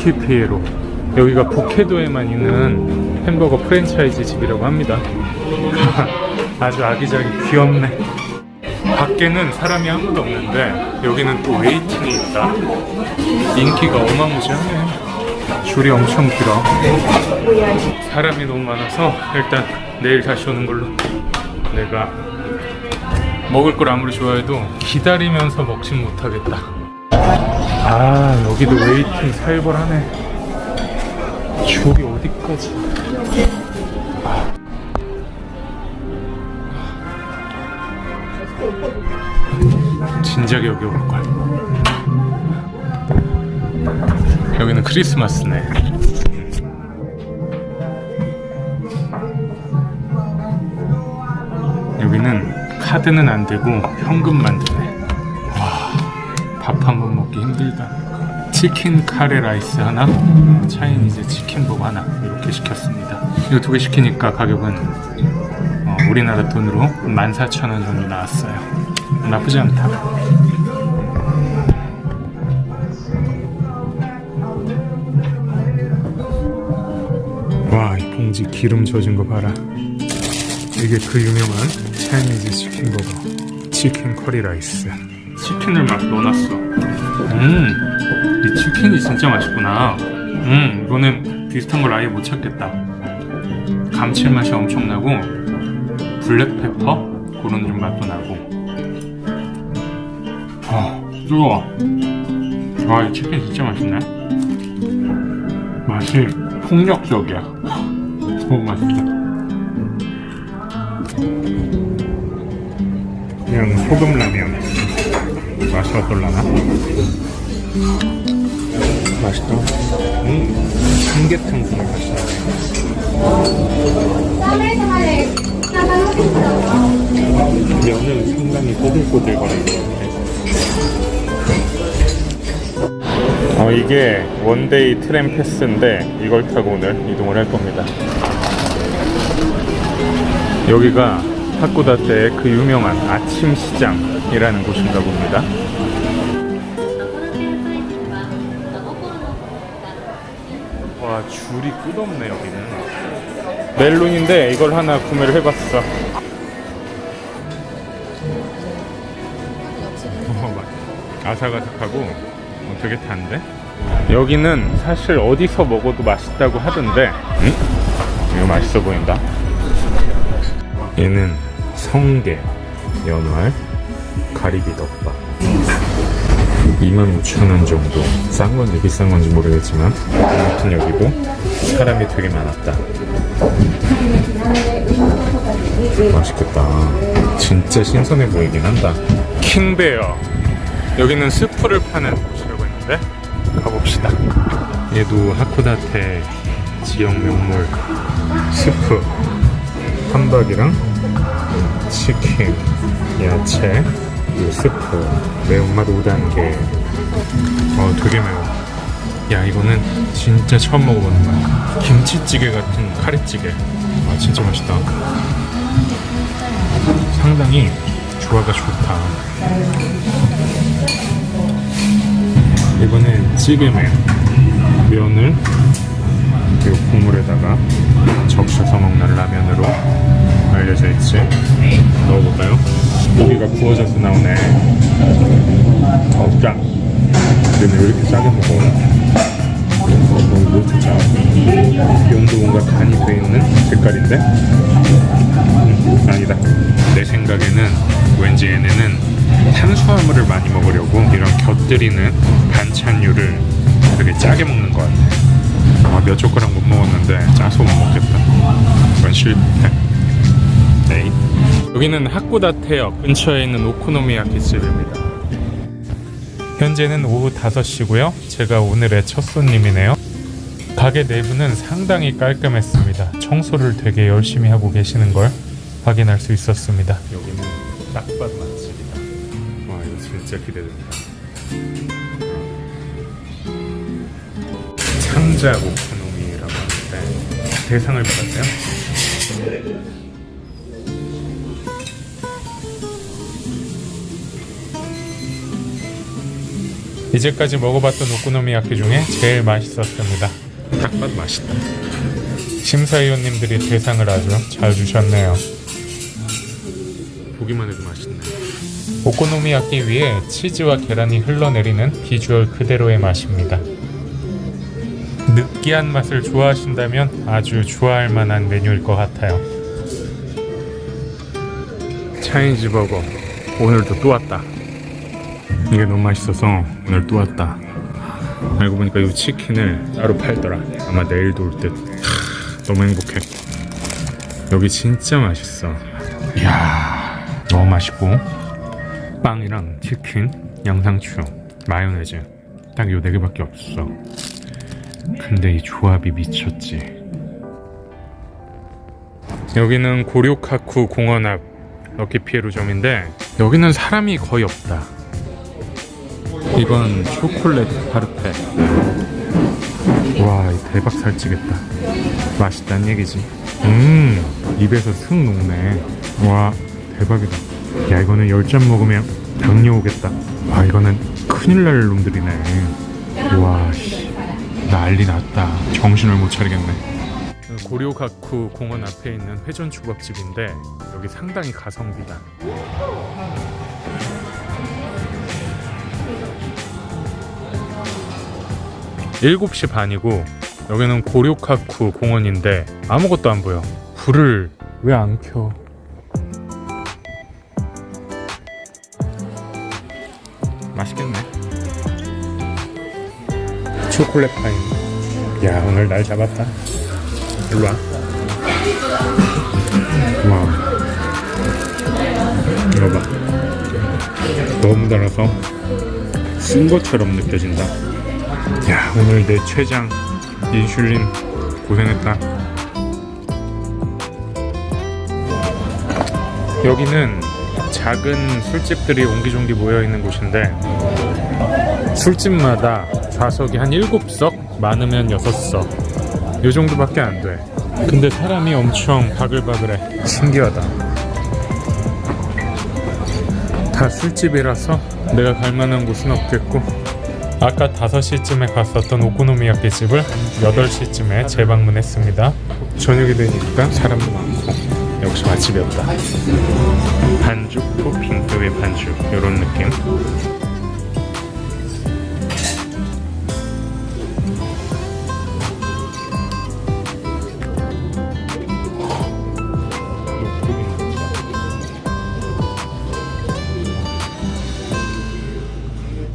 루키 피에로. 여기가 북해도에만 있는 햄버거 프랜차이즈 집이라고 합니다. 아주 아기자기 귀엽네. 밖에는 사람이 아무도 없는데 여기는 또 웨이팅이 있다. 인기가 어마무시하네. 줄이 엄청 길어. 사람이 너무 많아서 일단 내일 다시 오는 걸로. 내가 먹을 걸 아무리 좋아해도 기다리면서 먹진 못하겠다 아 여기도 웨이팅 살벌하네. 줄이 어디까지? 진작에 여기 올걸 여기는 크리스마스네. 여기는 카드는 안 되고 현금만 번 먹기 힘들다 치킨 카레 라이스 하나 차이니즈 치킨버거 하나 이렇게 시켰습니다 이거 두개 시키니까 가격은 어, 우리나라 돈으로 14,000원 정도 나왔어요 나쁘지 않다 와, 이 봉지 기름 젖은 거 봐라. 이게 그 유명한 차이니즈 치킨 버거. 치킨 커리 라이스. 치킨을 막 넣어놨어. 음, 이 치킨이 진짜 맛있구나. 음, 이거는 비슷한 걸 아예 못 찾겠다. 감칠맛이 엄청나고, 블랙페퍼? 그런 좀 맛도 나고. 아, 뜨거워. 와, 이 치킨 진짜 맛있네. 맛이 폭력적이야. 너무 맛있다. 그냥 소금 라면. 맛이 어떨라나? 맛있다. 음, 삼계탕 국물 맛있네. 면은 상당히 같아. 어, 이게 원데이 트램 패스인데 이걸 타고 오늘 이동을 할 겁니다. 여기가 하코다테의 그 유명한 아침 시장 이라는 곳인가 봅니다. 와 줄이 끝없네 여기는. 멜론인데 이걸 하나 구매를 해봤어. 어, 맛- 아삭아삭하고 어, 되게 단데? 여기는 사실 어디서 먹어도 맛있다고 하던데 응? 이거 맛있어 보인다 얘는 성게, 연활, 가리비 덮밥. 25,000원 정도. 싼 건지 비싼 건지 모르겠지만 아무튼 여기도 사람이 되게 많았다. 맛있겠다. 진짜 신선해 보이긴 한다. 킹베어. 여기는 스프를 파는 곳이라고 했는데 가봅시다. 얘도 하코다테 지역 명물 스프 함박이랑 치킨, 야채, 이 스프 매운맛 5단계. 어 되게 매워. 야 이거는 진짜 처음 먹어보는 거야. 김치찌개 같은 카레찌개. 아 진짜 맛있다. 상당히 조화가 좋다. 이번엔 찌개면 면을 이 국물에다가 적셔서 먹는 라면으로 알려져 있지 넣어볼까요? 고기가 구워져서 나오네 어 짜 얘는 왜 이렇게 짜게 먹어? 어, 너무 못짜 면도 뭔가 간이 돼 있는 색깔인데 음, 아니다 내 생각에는 왠지 얘네는 탄수화물을 많이 먹으려고 이런 곁들이는 반찬류를 되게 짜게 먹는 것 같아. 아, 몇 젓가락 못 먹었는데 짜서 못 먹겠다. 이건 실패. 네. 여기는 하쿠다테역 근처에 있는 오코노미야키 집입니다. 현재는 오후 5시고요. 제가 오늘의 첫 손님이네요. 가게 내부는 상당히 깔끔했습니다. 청소를 되게 열심히 하고 계시는 걸 확인할 수 있었습니다. 여기는 딱 봐도 맛집이다. 와 이거 진짜 기대됩니다. 창자 오코노미라고 하는데 대상을 받았어요. 이제까지 먹어봤던 오코노미야키 중에 제일 맛있었습니다. 딱 봐도 맛있다. 심사위원님들이 대상을 아주 잘 주셨네요. 보기만 해도 맛있네. 오코노미야키 위에 치즈와 계란이 흘러내리는 비주얼 그대로의 맛입니다. 느끼한 맛을 좋아하신다면 아주 좋아할 만한 메뉴일 것 같아요. 차이니즈 버거 오늘도 또 왔다. 이게 너무 맛있어서 오늘 또 왔다. 알고 보니까 이 치킨을 따로 팔더라. 아마 내일도 올 듯. 하, 너무 행복해. 여기 진짜 맛있어. 이야, 너무 맛있고 빵이랑 치킨, 양상추, 마요네즈 딱 요 네 개밖에 없어. 근데 이 조합이 미쳤지. 여기는 고료카쿠 공원 앞 럭키피에로점인데 여기는 사람이 거의 없다. 이건 초콜릿 파르페. 와, 이 대박 살찌겠다. 맛있다는 얘기지. 음, 입에서 슥 녹네. 와, 대박이다. 야, 이거는 열 잔 먹으면 당뇨 오겠다. 와, 이거는 큰일 날 놈들이네. 와, 씨. 난리 났다. 정신을 못 차리겠네. 고료가쿠 공원 앞에 있는 회전 초밥집인데 여기 상당히 가성비다. 일곱 시 반이고 여기는 고료카쿠 공원인데 아무것도 안 보여. 불을 왜 안 켜? 맛있겠네. 초콜릿 파인. 야 오늘 날 잡았다. 일로 와. 와. 이거 봐. 너무 달아서 쓴 것처럼 느껴진다. 야 오늘 내 최장 인슐린 고생했다. 여기는 작은 술집들이 옹기종기 모여 있는 곳인데 술집마다 좌석이 한 7석, 많으면 6석. 요 정도밖에 안 돼. 근데 사람이 엄청 바글바글해. 신기하다. 다 술집이라서 내가 갈 만한 곳은 없겠고. 아까 5시쯤에 갔었던 오코노미야키 집을 8시쯤에 재방문했습니다. 저녁이 되니까 사람도 많고 역시 맛집이었다. 반죽 토핑, 그 외 반죽 이런 느낌.